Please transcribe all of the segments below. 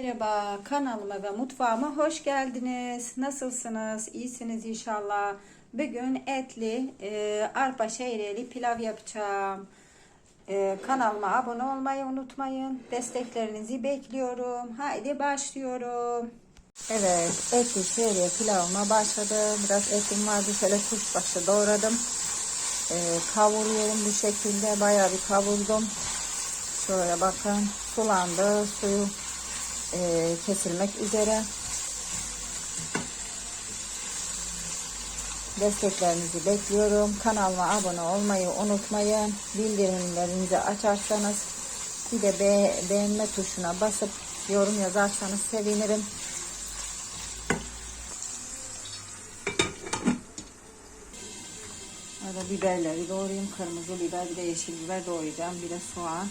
Merhaba kanalıma ve mutfağıma hoş geldiniz. Nasılsınız? İyisiniz inşallah. Bugün etli e, arpa şehriyeli pilav yapacağım. E, kanalıma abone olmayı unutmayın. Desteklerinizi bekliyorum. Haydi başlıyorum. Evet etli şehriye pilavıma başladım. Biraz etim vardı şöyle kuşbaşı doğradım. E, kavuruyorum bu şekilde. Bayağı bir kavurdum. Şöyle bakın sulandı suyu e, kesilmek üzere. Desteklerinizi bekliyorum. Kanalıma abone olmayı unutmayın. Bildirimlerinizi açarsanız bir de be beğenme tuşuna basıp yorum yazarsanız sevinirim. Biberleri doğrayayım. Kırmızı biber bir de yeşil biber doğrayacağım. Bir de soğan.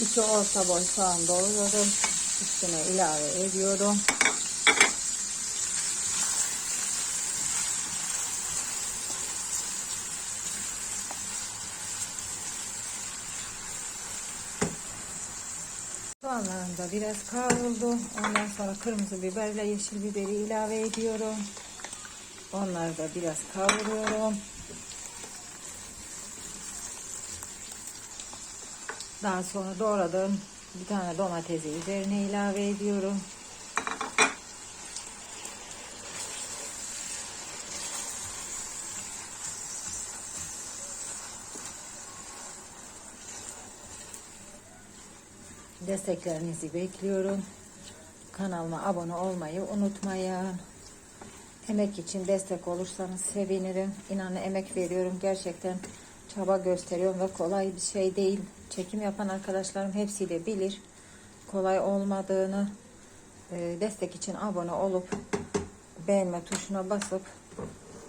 İki orta boy soğan doğruyorum. Üstüne ilave ediyorum. Soğanlarım da biraz kavruldu. Ondan sonra kırmızı biberle yeşil biberi ilave ediyorum. Onları da biraz kavuruyorum. Daha sonra doğradığım bir tane domatesi üzerine ilave ediyorum. Desteklerinizi bekliyorum. Kanalıma abone olmayı unutmayın. Emek için destek olursanız sevinirim. İnanın emek veriyorum. Gerçekten çaba gösteriyorum ve kolay bir şey değil. Çekim yapan arkadaşlarım hepsi de bilir. Kolay olmadığını e, destek için abone olup beğenme tuşuna basıp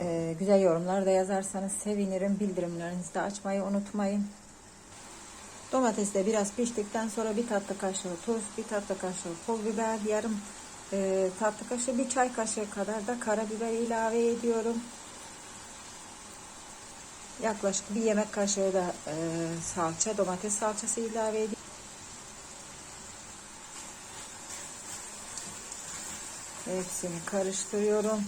e, güzel yorumlar da yazarsanız sevinirim. Bildirimlerinizi de açmayı unutmayın. Domates de biraz piştikten sonra bir tatlı kaşığı tuz, bir tatlı kaşığı pul biber, yarım e, tatlı kaşığı, bir çay kaşığı kadar da karabiber ilave ediyorum. Yaklaşık bir yemek kaşığı da e, salça, domates salçası ilave ediyorum. Hepsini karıştırıyorum.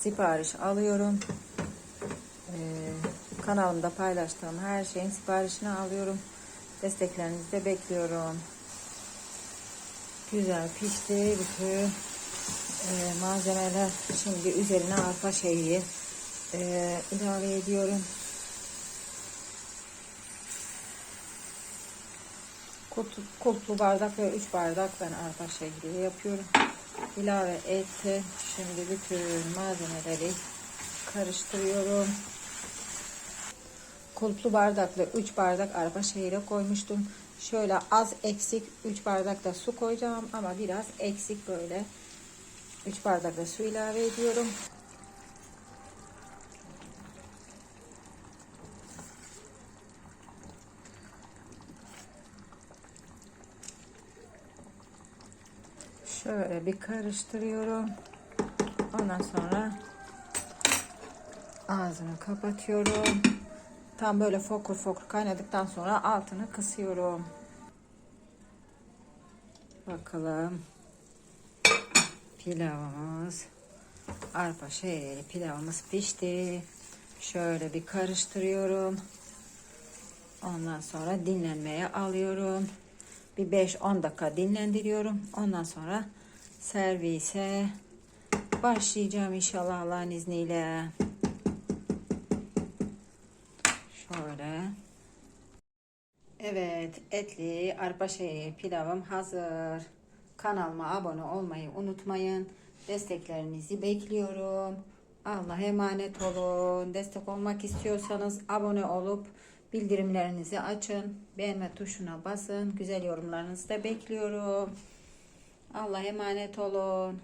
Sipariş alıyorum. Ee, kanalımda paylaştığım her şeyin siparişini alıyorum. Desteklerinizi de bekliyorum. Güzel pişti bütün e, malzemeler. Şimdi üzerine arpa şeyi e, ilave ediyorum. Kulplu, kulplu bardak ve 3 bardak ben arpa şehriye yapıyorum. İlave etti. Şimdi bütün malzemeleri karıştırıyorum. Kulplu bardaklı 3 bardak arpa şehriye koymuştum. Şöyle az eksik 3 bardak da su koyacağım ama biraz eksik böyle 3 bardak da su ilave ediyorum. Şöyle bir karıştırıyorum. Ondan sonra ağzını kapatıyorum. Tam böyle fokur fokur kaynadıktan sonra altını kısıyorum. Bakalım. Pilavımız arpa şehriyeli pilavımız pişti. Şöyle bir karıştırıyorum. Ondan sonra dinlenmeye alıyorum. Bir 5-10 dakika dinlendiriyorum. Ondan sonra servise başlayacağım inşallah Allah'ın izniyle. Şöyle. Evet, etli arpa şeyi pilavım hazır. Kanalıma abone olmayı unutmayın. Desteklerinizi bekliyorum. Allah'a emanet olun. Destek olmak istiyorsanız abone olup bildirimlerinizi açın. Beğenme tuşuna basın. Güzel yorumlarınızı da bekliyorum. Allah'a emanet olun.